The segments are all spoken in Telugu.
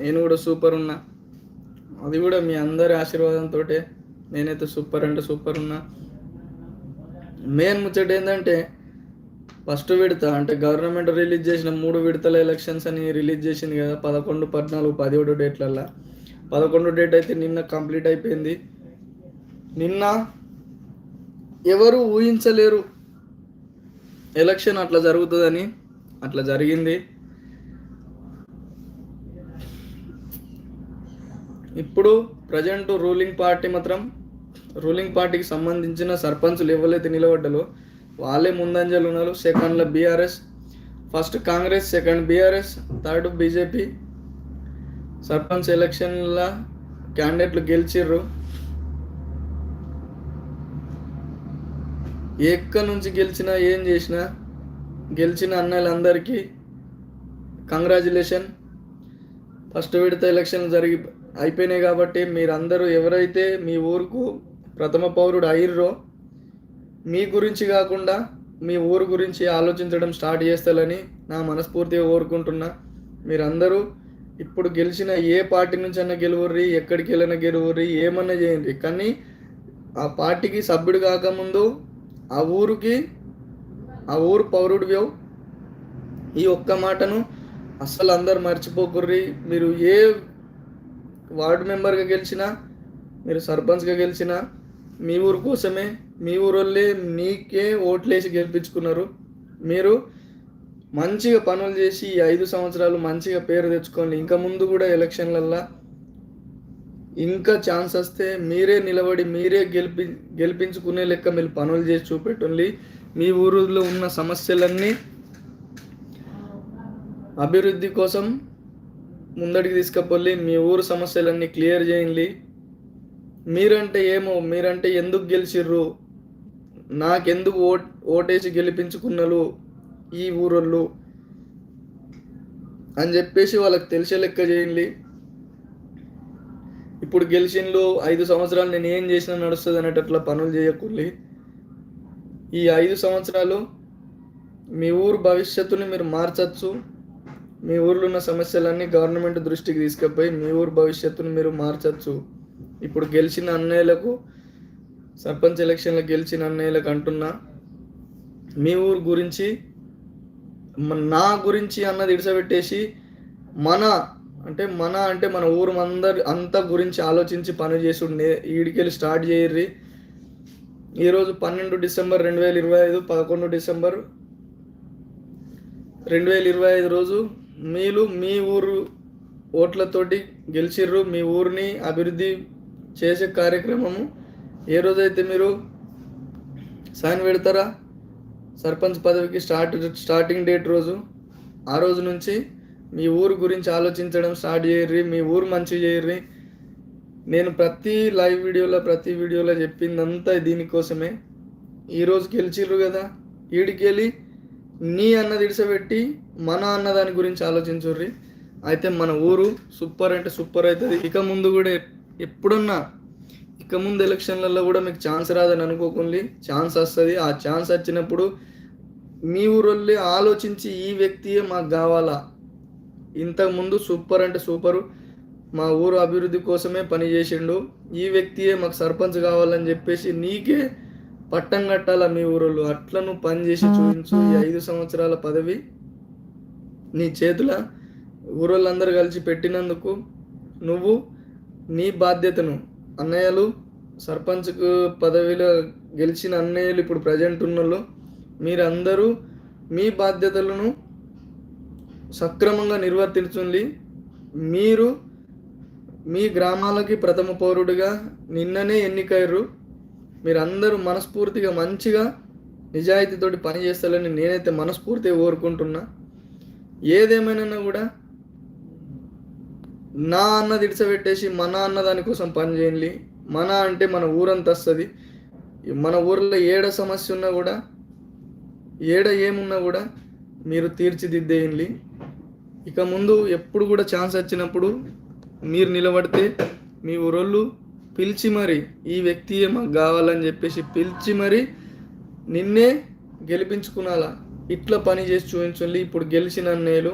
నేను కూడా సూపర్ ఉన్నా. అది కూడా మీ అందరి ఆశీర్వాదంతో నేనైతే సూపర్ అంటే సూపర్ ఉన్నా. మెయిన్ ముచ్చట ఏంటంటే ఫస్ట్ విడత అంటే గవర్నమెంట్ రిలీజ్ చేసిన మూడు విడతల ఎలక్షన్స్ అని రిలీజ్ చేసింది కదా పదకొండు పద్నాలుగు పదిహేడు డేట్లల్లా పదకొండు డేట్ అయితే నిన్న కంప్లీట్ అయిపోయింది. నిన్న ఎవరు ఊహించలేరు. ఎలక్షన్ అట్లా జరుగుతుందని అట్లా జరిగింది. ఇప్పుడు ప్రజెంట్ రూలింగ్ పార్టీ మాత్రం రూలింగ్ పార్టీకి సంబంధించిన సర్పంచులు ఎవరైతే నిలబడ్డాలో వాళ్ళే ముందంజలు ఉన్నారు. సెకండ్లో BRS first Congress second BRS third BJP. Sarpanch ఎలక్షన్ల క్యాండిడేట్లు గెలిచిర్రు. ఎక్కడి నుంచి గెలిచినా ఏం చేసినా గెలిచిన అన్నలందరికీ కంగ్రాచులేషన్ ఫస్ట్ విడత ఎలక్షన్ జరిగి అయిపోయినాయి కాబట్టి మీరందరూ ఎవరైతే మీ ఊరుకు ప్రథమ పౌరుడు అయ్యిర్రో మీ గురించి కాకుండా మీ ఊరు గురించి ఆలోచించడం స్టార్ట్ చేస్తారని నా మనస్ఫూర్తిగా కోరుకుంటున్నా. మీరందరూ ఇప్పుడు గెలిచిన ఏ పార్టీ నుంచి అన్నా గెలువుర్రి ఎక్కడికి వెళ్ళినా గెలువుర్రి ఏమన్నా చేయండి. కానీ ఆ పార్టీకి సభ్యుడు కాకముందు ఆ ఊరికి ఆ ఊరు పౌరుడివ్యో ఈ ఒక్క మాటను అస్సలు అందరు మర్చిపోకుర్రి. మీరు ఏ వార్డు మెంబర్గా గెలిచినా మీరు సర్పంచ్గా గెలిచినా మీ ఊరు కోసమే మీ ఊరోళ్ళే మీకే ఓట్లేసి గెలిపించుకున్నారు. మీరు మంచిగా పనులు చేసి ఈ ఐదు సంవత్సరాలు మంచిగా పేరు తెచ్చుకోండి. ఇంకా ముందు కూడా ఎలక్షన్లల్లో ఇంకా ఛాన్స్ వస్తే మీరే నిలబడి మీరే గెలిపి గెలిపించుకునే లెక్క మీరు పనులు చేసి చూపెట్టండి మీ ఊరిలో ఉన్న సమస్యలన్నీ అభివృద్ధి కోసం ముందడికి తీసుకుపోయి మీ ఊరు సమస్యలన్నీ క్లియర్ చేయండి. మీరంటే ఏమో మీరంటే ఎందుకు గెలిచిర్రు? నాకెందుకు ఓట్ ఓటేసి గెలిపించుకున్నారు ఈ ఊరోళ్ళు? అని చెప్పేసి వాళ్ళకి తెలిసే లెక్క చేయండి. ఇప్పుడు గెలిచిండ్లు ఐదు సంవత్సరాలు నేను ఏం చేసినా నడుస్తుంది అనేటట్లా పనులు చేయకూడదు ఈ ఐదు సంవత్సరాలు మీ ఊరు భవిష్యత్తుని మీరు మార్చచ్చు. మీ ఊర్లో ఉన్న సమస్యలన్నీ గవర్నమెంట్ దృష్టికి తీసుకుపోయి మీ ఊరు భవిష్యత్తును మీరు మార్చచ్చు. ఇప్పుడు గెలిచిన అన్నయ్యలకు సర్పంచ్ ఎలక్షన్లో గెలిచిన అన్నయ్యలకు అంటున్నా మీ ఊరు గురించి నా గురించి అన్నది ఇడిసబెట్టేసి మన అంటే మన అంటే మన ఊరు అందరి అంతా గురించి ఆలోచించి పని చేసి ఉండే ఈడికెళ్ళి స్టార్ట్ చేయర్రి. ఈరోజు పన్నెండు డిసెంబర్ రెండు వేల ఇరవై ఐదు పదకొండు డిసెంబర్ రెండు వేల ఇరవై ఐదు రోజు మీరు మీ ఊరు ఓట్లతోటి గెలిచిర్రు మీ ఊరిని అభివృద్ధి చేసే కార్యక్రమము ఏ రోజైతే మీరు సైన్ పెడతారా? సర్పంచ్ పదవికి స్టార్ట్ స్టార్టింగ్ డేట్ రోజు ఆ రోజు నుంచి మీ ఊరు గురించి ఆలోచించడం స్టార్ట్ చేయర్రి మీ ఊరు మంచి చేయర్రి నేను ప్రతి లైవ్ వీడియోలో ప్రతి వీడియోలో చెప్పిందంతా దీనికోసమే. ఈరోజు గెలిచిర్రు కదా. ఈడికెళ్ళి నీ అన్నది ఇడిసబెట్టి మన అన్న దాని గురించి ఆలోచించుర్రి. అయితే మన ఊరు సూపర్ అంటే సూపర్ అవుతుంది. ఇక ముందు కూడా ఎప్పుడున్నా ఇక ముందు ఎలక్షన్లలో కూడా మీకు ఛాన్స్ రాదని అనుకోకుండా ఛాన్స్ వస్తుంది. ఆ ఛాన్స్ వచ్చినప్పుడు మీ ఊరోళ్ళే ఆలోచించి ఈ వ్యక్తియే మాకు కావాలా? ఇంతకుముందు సూపర్ అంటే సూపరు. మా ఊరు అభివృద్ధి కోసమే పనిచేసిండు ఈ వ్యక్తియే మాకు సర్పంచ్ కావాలని చెప్పేసి నీకే పట్టం కట్టాలా మీ ఊరోళ్ళు? అట్లా నువ్వు పని చేసి చూపించు ఈ ఐదు సంవత్సరాల పదవి నీ చేతుల ఊరోళ్ళందరూ కలిసి పెట్టినందుకు నువ్వు నీ బాధ్యతను అన్నయ్యలు సర్పంచ్కు పదవిలో గెలిచిన అన్నయ్యలు ఇప్పుడు ప్రజెంట్ ఉన్నోళ్ళు మీరందరూ మీ బాధ్యతలను సక్రమంగా నిర్వర్తించుండి మీరు మీ గ్రామాలకి ప్రథమ పౌరుడిగా నిన్ననే ఎన్నికయ్యారు. మీరందరూ మనస్ఫూర్తిగా మంచిగా నిజాయితీతోటి పని చేస్తారని నేనైతే మనస్ఫూర్తిగా కోరుకుంటున్నా. ఏదేమైనా కూడా నా అన్నది ఇడిచబెట్టేసి మన అన్న దానికోసం పని చేయండి. మన అంటే మన ఊరంతా వస్తుంది మన ఊర్లో ఏడ సమస్య ఉన్నా కూడా ఏడ ఏమున్నా కూడా మీరు తీర్చిదిద్దేయండి. ఇక ముందు ఎప్పుడు కూడా ఛాన్స్ వచ్చినప్పుడు మీరు నిలబడితే మీ ఊరోళ్ళు పిలిచి మరి ఈ వ్యక్తియే మాకు కావాలని చెప్పేసి పిలిచి మరి నిన్నే గెలిపించుకునాలా ఇట్లా పని చేసి చూపించండి. ఇప్పుడు గెలిచిన నేను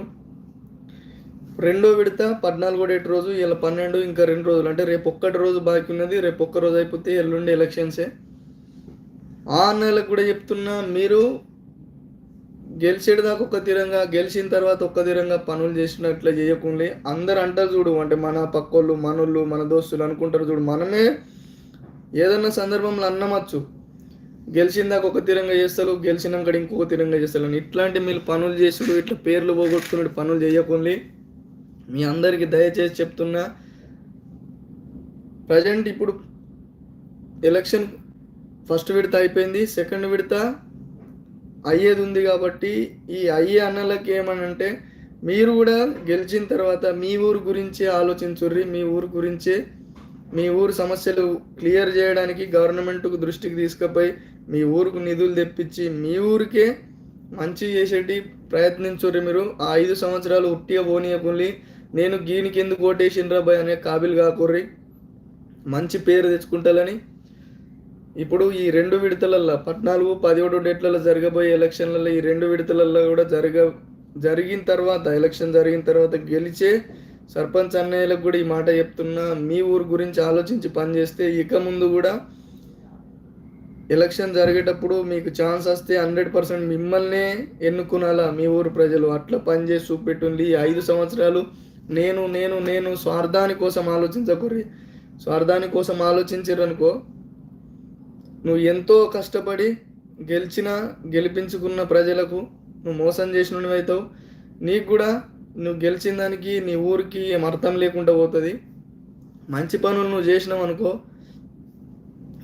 రెండో విడత పద్నాలుగో డేట్ రోజు ఇలా పన్నెండు ఇంకా రెండు రోజులు. అంటే రేపు ఒక్కటి రోజు బాకీ ఉన్నది. రేపు ఒక్క రోజు అయిపోతే ఎల్లుండి ఎలక్షన్సే. ఆ అన్నలకు కూడా చెప్తున్నా మీరు గెలిచేదాకా ఒక్క తీరంగా గెలిచిన తర్వాత ఒక్క తీరంగా పనులు చేసినట్లు చేయకుండా. అందరు అంటారు చూడు అంటే మన పక్కోళ్ళు మనోళ్ళు మన దోస్తులు అనుకుంటారు చూడు మనమే ఏదన్నా సందర్భంలో అన్నమచ్చు. గెలిచిందాక ఒక తీరంగా చేస్తారు గెలిచినాక ఇంకొక తీరంగా చేస్తారు అని. ఇట్లాంటి మీరు పనులు చేసుడు ఇట్లా పేర్లు పోగొట్టుకుని పనులు చేయకుండా. మీ అందరికీ దయచేసి చెప్తున్నా ప్రజెంట్ ఇప్పుడు ఎలక్షన్ ఫస్ట్ విడత అయిపోయింది సెకండ్ విడత అయ్యేది ఉంది కాబట్టి ఈ అయ్యే అన్నలకి ఏమనంటే మీరు కూడా గెలిచిన తర్వాత మీ ఊరు గురించి ఆలోచించుర్రి మీ ఊరు గురించే మీ ఊరు సమస్యలు క్లియర్ చేయడానికి గవర్నమెంట్కు దృష్టికి తీసుకుపోయి మీ ఊరుకు నిధులు తెప్పించి మీ ఊరికే మంచి చేసేటి ప్రయత్నించుర్రి మీరు. ఆ ఐదు సంవత్సరాలు ఉట్టిగా పోనీయకుల్లి నేను గీనికి ఎందుకు ఓటేసిండ్రా భయ్ అనే కాబిల్ కాకుర్రి. మంచి పేరు తెచ్చుకుంటాలని ఇప్పుడు ఈ రెండు విడతలల్లో పద్నాలుగు పదిహేడు డేట్లలో జరగబోయే ఎలక్షన్లలో ఈ రెండు విడతలలో కూడా జరగ జరిగిన తర్వాత ఎలక్షన్ జరిగిన తర్వాత గెలిచే సర్పంచ్ అన్నయ్యలకు కూడా ఈ మాట చెప్తున్నా. మీ ఊరు గురించి ఆలోచించి పనిచేస్తే ఇక ముందు కూడా ఎలక్షన్ జరిగేటప్పుడు మీకు ఛాన్స్ వస్తే హండ్రెడ్ పర్సెంట్ మిమ్మల్నే ఎన్నుకునాలా మీ ఊరు ప్రజలు. అట్లా పనిచేసి చూపెట్టుంది ఈ ఐదు సంవత్సరాలు నేను నేను నేను స్వార్థాని కోసం ఆలోచించకూరి స్వార్థాని కోసం ఆలోచించారనుకో నువ్వు ఎంతో కష్టపడి గెలిచిన గెలిపించుకున్న ప్రజలకు నువ్వు మోసం చేసిన అవుతావు నీకు కూడా నువ్వు గెలిచిన దానికి నీ ఊరికి ఏం అర్థం లేకుండా పోతుంది. మంచి పనులు నువ్వు చేసినావు అనుకో.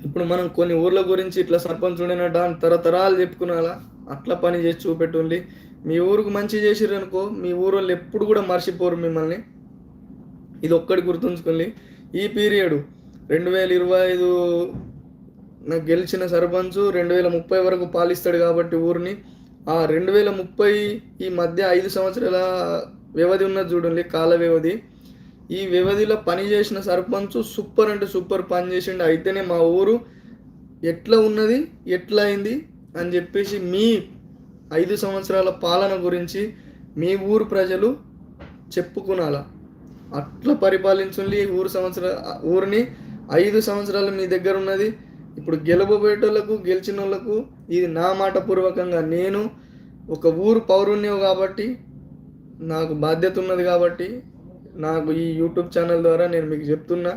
ఇప్పుడు మనం కొన్ని ఊర్ల గురించి ఇట్లా సర్పంచ్ ఉండేనట తరతరాలు చెప్పుకున్నాలా అట్లా పని చేసి చూపెట్టుండి మీ ఊరుకు మంచి చేసిర్రు అనుకో మీ ఊరు వాళ్ళు ఎప్పుడు కూడా మర్చిపోరు మిమ్మల్ని. ఇది ఒక్కటి గుర్తుంచుకోండి. ఈ పీరియడ్ రెండు వేల ఇరవై ఐదు నాకు గెలిచిన సర్పంచ్ రెండు వేల ముప్పై వరకు పాలిస్తాడు కాబట్టి ఊరిని. ఆ రెండు వేల ముప్పై ఈ మధ్య ఐదు సంవత్సరాల వ్యవధి ఉన్నది చూడండి కాల వ్యవధి. ఈ వ్యవధిలో పని చేసిన సర్పంచ్ సూపర్ అంటే సూపర్ పని చేసిండు. అయితేనే మా ఊరు ఎట్లా ఉన్నది ఎట్లా అయింది అని చెప్పేసి మీ ఐదు సంవత్సరాల పాలన గురించి మీ ఊరు ప్రజలు చెప్పుకునాల? అట్లా పరిపాలించుండి ఊరు సంవత్సర ఊరిని. ఐదు సంవత్సరాలు మీ దగ్గర ఉన్నది. ఇప్పుడు గెలవబోయేటోళ్ళకు గెలిచిన వాళ్ళకు ఇది నా మాట పూర్వకంగా. నేను ఒక ఊరు పౌరుణ్యం కాబట్టి నాకు బాధ్యత ఉన్నది కాబట్టి నాకు ఈ యూట్యూబ్ ఛానల్ ద్వారా నేను మీకు చెప్తున్నా.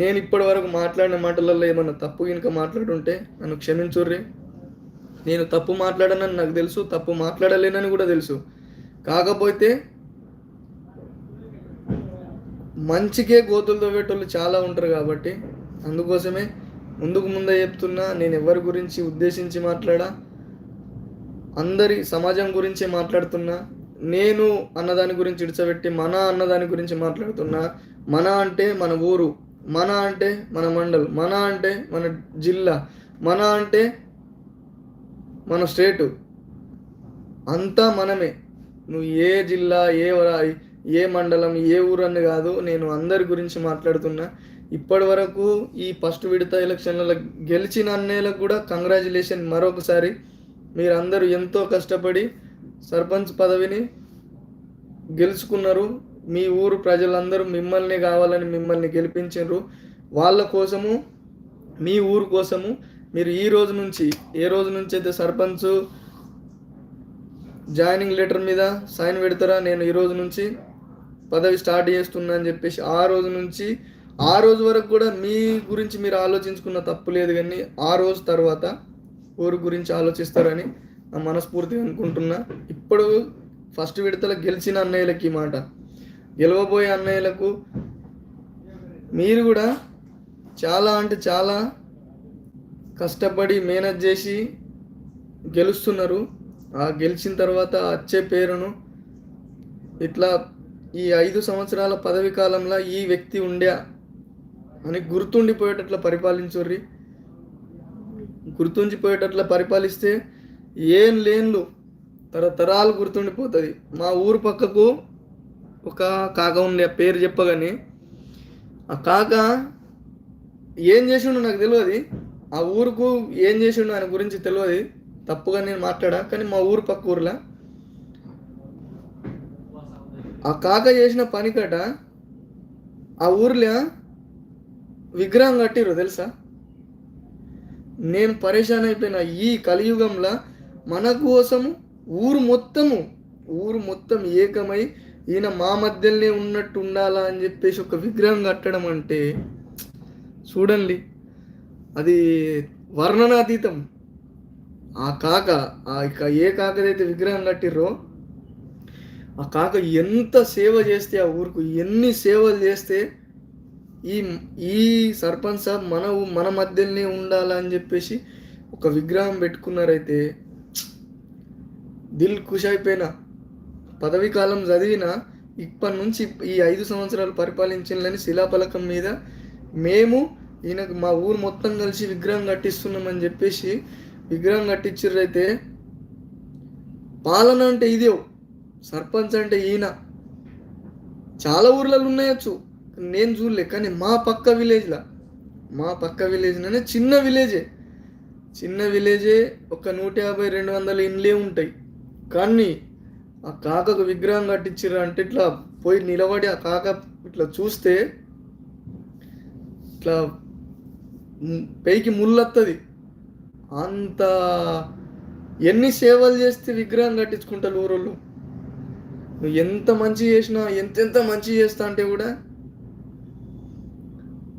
నేను ఇప్పటి వరకు మాట్లాడిన మాటలలో ఏమన్నా తప్పు కనుక మాట్లాడుంటే నన్ను క్షమించుర్రి. నేను తప్పు మాట్లాడనని నాకు తెలుసు తప్పు మాట్లాడలేనని కూడా తెలుసు. కాకపోతే మంచికే గోతులు తవ్వేటోళ్ళు చాలా ఉంటారు కాబట్టి అందుకోసమే ముందుకు ముందే చెప్తున్నా నేను ఎవరి గురించి ఉద్దేశించి మాట్లాడా? అందరి సమాజం గురించే మాట్లాడుతున్నా. నేను అన్నదాని గురించి ఇడిచబెట్టి మన అన్నదాని గురించి మాట్లాడుతున్నా. మన అంటే మన ఊరు మన అంటే మన మండల్ మన అంటే మన జిల్లా మన అంటే మన స్టేటు. అంతా మనమే. నువ్వు ఏ జిల్లా ఏ ఏ మండలం ఏ ఊరు అని కాదు నేను అందరి గురించి మాట్లాడుతున్నా. ఇప్పటి వరకు ఈ ఫస్ట్ విడత ఎలక్షన్లలో గెలిచిన అన్నయ్యలకు కూడా కంగ్రాచులేషన్ మరొకసారి. మీరందరూ ఎంతో కష్టపడి సర్పంచ్ పదవిని గెలుచుకున్నారు. మీ ఊరు ప్రజలందరూ మిమ్మల్ని కావాలని మిమ్మల్ని గెలిపించారు వాళ్ళ కోసము మీ ఊరు కోసము మీరు ఈ రోజు నుంచి ఏ రోజు నుంచి అయితే సర్పంచ్ జాయినింగ్ లెటర్ మీద సైన్ పెడతారా నేను ఈ రోజు నుంచి పదవి స్టార్ట్ చేస్తున్నా అని చెప్పేసి ఆ రోజు నుంచి ఆ రోజు వరకు కూడా మీ గురించి మీరు ఆలోచించుకున్న తప్పు లేదు కానీ ఆ రోజు తర్వాత ఊరు గురించి ఆలోచిస్తారని మనస్ఫూర్తిగా అనుకుంటున్నా. ఇప్పుడు ఫస్ట్ విడతల గెలిచిన అన్నయ్యలకి మాట. గెలవబోయే అన్నయ్యలకు మీరు కూడా చాలా అంటే చాలా కష్టపడి మేనేజ్ చేసి గెలుస్తున్నారు. ఆ గెలిచిన తర్వాత వచ్చే పేరును ఇట్లా ఈ ఐదు సంవత్సరాల పదవి కాలంలో ఈ వ్యక్తి ఉండే మనకి గుర్తుండిపోయేటట్లా పరిపాలించుర్రి. గుర్తుండిపోయేటట్లా పరిపాలిస్తే ఏం లేన్లు తరతరాలు గుర్తుండిపోతుంది. మా ఊరు పక్కకు ఒక కాక ఉండే ఆ పేరు చెప్పగానే. ఆ కాక ఏం చేసిండు నాకు తెలియదు ఆ ఊరుకు ఏం చేసిండు ఆయన గురించి తెలియదు తప్పుగా నేను మాట్లాడా? కానీ మా ఊరు పక్క ఊర్లో. ఆ కాక చేసిన పనికట ఆ ఊర్లో విగ్రహం కట్టిరు తెలుసా? నేను పరేషాన్ అయిపోయిన ఈ కలియుగంలో మన కోసము ఊరు మొత్తము ఊరు మొత్తం ఏకమై ఈయన మా మధ్యలోనే ఉన్నట్టు ఉండాలా అని చెప్పేసి ఒక విగ్రహం కట్టడం అంటే చూడండి అది వర్ణనాతీతం. ఆ కాక ఆ ఇక ఏ కాకదైతే విగ్రహం కట్టిర్రో ఆ కాక ఎంత సేవ చేస్తే ఆ ఊరుకు ఎన్ని సేవలు చేస్తే ఈ ఈ సర్పంచ్ సార్ మన ఊ- మన మధ్యలోనే ఉండాలని చెప్పేసి ఒక విగ్రహం పెట్టుకున్నారైతే దిల్ ఖుష్ అయిపోయినా పదవీ కాలం చదివిన ఇప్పటి నుంచి ఈ ఐదు సంవత్సరాలు పరిపాలించాలని శిలాఫలకం మీద మేము ఈయనకు మా ఊరు మొత్తం కలిసి విగ్రహం కట్టిస్తున్నామని చెప్పేసి విగ్రహం కట్టించిర్రైతే పాలన అంటే ఇదే సర్పంచ్ అంటే ఈయన. చాలా ఊర్లలో ఉన్నాయచ్చు. నేను చూడలే కానీ మా పక్క విలేజ్లో మా పక్క విలేజ్లోనే చిన్న విలేజే చిన్న విలేజే ఒక నూట యాభై రెండు వందల ఇండ్లే ఉంటాయి. కానీ ఆ కాకకు విగ్రహం కట్టించారు అంటే ఇట్లా పోయి నిలబడి ఆ కాక ఇట్లా చూస్తే ఇట్లా పైకి ముళ్ళొస్తుంది అంత ఎన్ని సేవలు చేస్తే విగ్రహం కట్టించుకుంటారు ఊరోళ్ళు? నువ్వు ఎంత మంచి చేసినా ఎంతెంత మంచి చేస్తా అంటే కూడా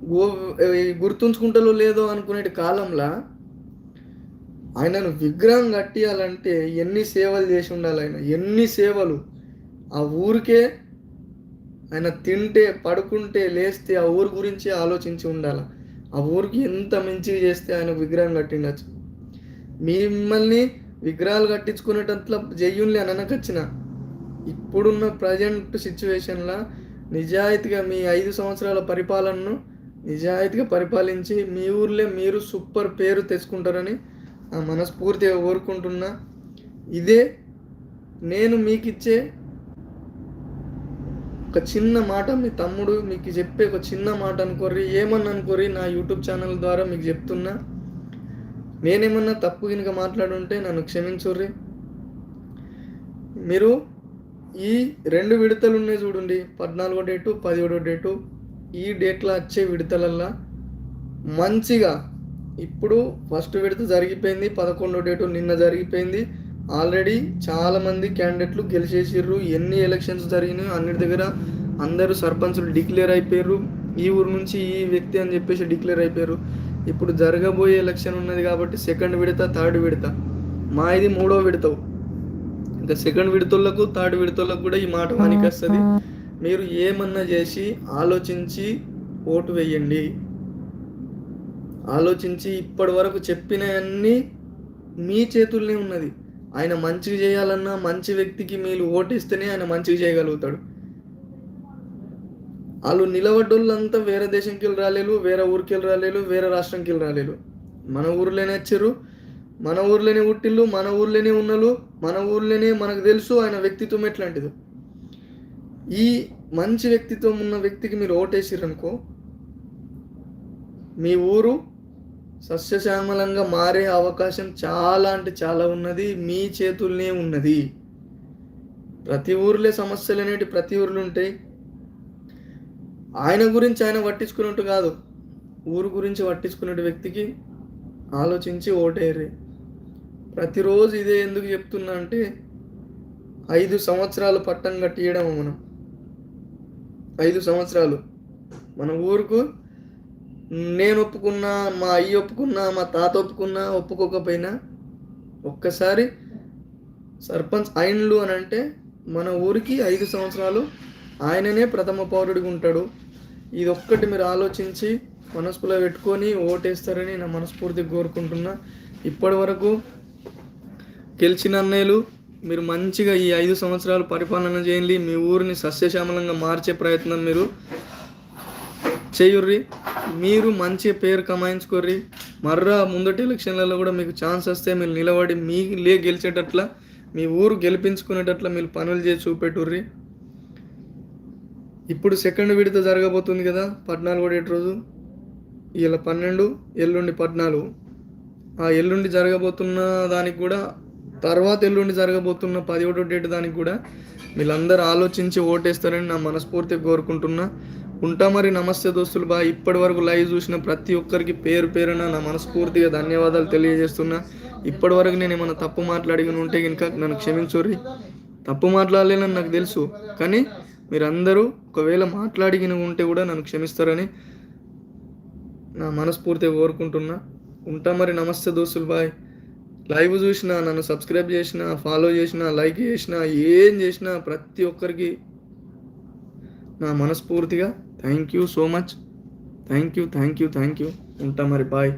గో గుర్తుంచుకుంటాలో లేదో అనుకునే కాలంలో ఆయనను విగ్రహం కట్టియాలంటే ఎన్ని సేవలు చేసి ఉండాలి ఆయన? ఎన్ని సేవలు? ఆ ఊరికే ఆయన తింటే పడుకుంటే లేస్తే ఆ ఊరి గురించి ఆలోచించి ఉండాలి? ఆ ఊరికి ఎంత మంచిగా చేస్తే ఆయన విగ్రహం కట్టిండొచ్చు? మిమ్మల్ని విగ్రహాలు కట్టించుకునేటట్లా జయ్యుల్ని అననకొచ్చిన ఇప్పుడున్న ప్రజెంట్ సిచ్యువేషన్లో నిజాయితీగా మీ ఐదు సంవత్సరాల పరిపాలనను నిజాయితీగా పరిపాలించి మీ ఊర్లో మీరు సూపర్ పేరు తెచ్చుకుంటారని ఆ మనస్ఫూర్తిగా కోరుకుంటున్నా. ఇదే నేను మీకు ఇచ్చే ఒక చిన్న మాట మీ తమ్ముడు మీకు చెప్పే ఒక చిన్న మాట అనుకోర్రి ఏమన్నా అనుకోర్రి నా యూట్యూబ్ ఛానల్ ద్వారా మీకు చెప్తున్నా. నేనేమన్నా తప్పు కనుక మాట్లాడుంటే నన్ను క్షమించుర్రి. మీరు ఈ రెండు విడతలు ఉన్నాయి చూడండి పద్నాలుగో డేటు పదిహేడో డేటు. ఈ డేట్లో వచ్చే విడతలల్లా మంచిగా ఇప్పుడు ఫస్ట్ విడత జరిగిపోయింది పదకొండో డేటు నిన్న జరిగిపోయింది. ఆల్రెడీ చాలామంది క్యాండిడేట్లు గెలిచేసిర్రు. ఎన్ని ఎలక్షన్స్ జరిగినాయో అన్నిటి దగ్గర అందరూ సర్పంచులు డిక్లేర్ అయిపోయారు ఈ ఊరు నుంచి ఈ వ్యక్తి అని చెప్పేసి డిక్లేర్ అయిపోయారు ఇప్పుడు జరగబోయే ఎలక్షన్ ఉన్నది కాబట్టి సెకండ్ విడత థర్డ్ విడత. మా ఇది మూడో విడతవు ఇంకా సెకండ్ విడతలకు థర్డ్ విడతలకు కూడా ఈ మాట వానికి వస్తుంది మీరు ఏమన్నా చేసి ఆలోచించి ఓటు వేయండి. ఆలోచించి ఇప్పటి వరకు చెప్పినవన్నీ మీ చేతుల్లోనే ఉన్నది. ఆయన మంచిగా చేయాలన్నా మంచి వ్యక్తికి మీరు ఓటేస్తేనే ఆయన మంచిగా చేయగలుగుతాడు. వాళ్ళు నిలబడ్డోళ్ళంతా వేరే దేశంకి వెళ్ళి రాలేరు వేరే ఊరికి వెళ్ళి రాలేరు వేరే రాష్ట్రంకి వెళ్ళి రాలేరు. మన ఊర్లోనే వచ్చారు మన ఊర్లోనే పుట్టిళ్ళు మన ఊర్లోనే ఉన్నలు మన ఊర్లోనే మనకు తెలుసు ఆయన వ్యక్తిత్వం ఎట్లాంటిది. ఈ మంచి వ్యక్తిత్వం ఉన్న వ్యక్తికి మీరు ఓటేసిరనుకో మీ ఊరు సస్యశ్యామలంగా మారే అవకాశం చాలా అంటే చాలా ఉన్నది మీ చేతుల్నే ఉన్నది. ప్రతి ఊర్లే సమస్యలు అనేవి ప్రతి ఊర్లో ఉంటాయి ఆయన గురించి ఆయన పట్టించుకున్నట్టు కాదు. ఊరు గురించి పట్టించుకున్నట్టు వ్యక్తికి ఆలోచించి ఓటేయరు. ప్రతిరోజు ఇదే ఎందుకు చెప్తున్నా అంటే ఐదు సంవత్సరాలు పట్టం కట్టియడం మనం. ఐదు సంవత్సరాలు. మన ఊరుకు నేను ఒప్పుకున్నా మా అయ్య ఒప్పుకున్నా మా తాత ఒప్పుకున్నా ఒప్పుకోకపోయినా ఒక్కసారి సర్పంచ్ ఆయనలు అని అంటే మన ఊరికి ఐదు సంవత్సరాలు ఆయననే ప్రథమ పౌరుడిగా ఉంటాడు. ఇది ఒక్కటి మీరు ఆలోచించి మనసులో పెట్టుకొని ఓటేస్తారని నా మనస్ఫూర్తిగా కోరుకుంటున్నా. ఇప్పటి వరకు గెలిచిన అన్నయ్యలు మీరు మంచిగా ఈ ఐదు సంవత్సరాలు పరిపాలన చేయండి. మీ ఊరిని సస్యశ్యామలంగా మార్చే ప్రయత్నం మీరు చేయుర్రి. మీరు మంచి పేరు కమాయించుకోర్రి. మర్రా ముందటి ఎలక్షన్లలో కూడా మీకు ఛాన్స్ వస్తే మీరు నిలబడి మీ లే గెలిచేటట్ల మీ ఊరు గెలిపించుకునేటట్ల మీరు పనులు చేసి చూపెట్టుర్రి. ఇప్పుడు సెకండ్ విడత జరగబోతుంది కదా పద్నాలుగు కూడా రోజు. ఇలా పన్నెండు ఎల్లుండి పద్నాలుగు. ఆ ఎల్లుండి జరగబోతున్న దానికి కూడా తర్వాత ఎల్లుండి జరగబోతున్న పదిహేడో డేట్ దానికి కూడా వీళ్ళందరూ ఆలోచించి ఓటేస్తారని నా మనస్ఫూర్తిగా కోరుకుంటున్నా. ఉంటా మరి నమస్తే దోస్తులు బా. ఇప్పటి వరకు లైవ్ చూసిన ప్రతి ఒక్కరికి పేరు పేరున నా మనస్ఫూర్తిగా ధన్యవాదాలు తెలియజేస్తున్నా. ఇప్పటి వరకు నేను ఏమైనా తప్పు మాట్లాడిగా ఉంటే కనుక నన్ను క్షమించుర్రి తప్పు మాట్లాడలేనని నాకు తెలుసు కానీ మీరందరూ ఒకవేళ మాట్లాడిగిన ఉంటే కూడా నన్ను క్షమిస్తారని నా మనస్ఫూర్తిగా కోరుకుంటున్నా. ఉంటా మరి నమస్తే దోస్తులు బాయ్. లైవ్ చూసిన నన్ను సబ్స్క్రైబ్ చేసిన ఫాలో చేసిన లైక్ చేసిన ఏం చేసినా ప్రతి ఒక్కరికి నా మనస్ఫూర్తిగా. Thank you so much. Thank you thank you thank you ఉంటా మరి బాయ్.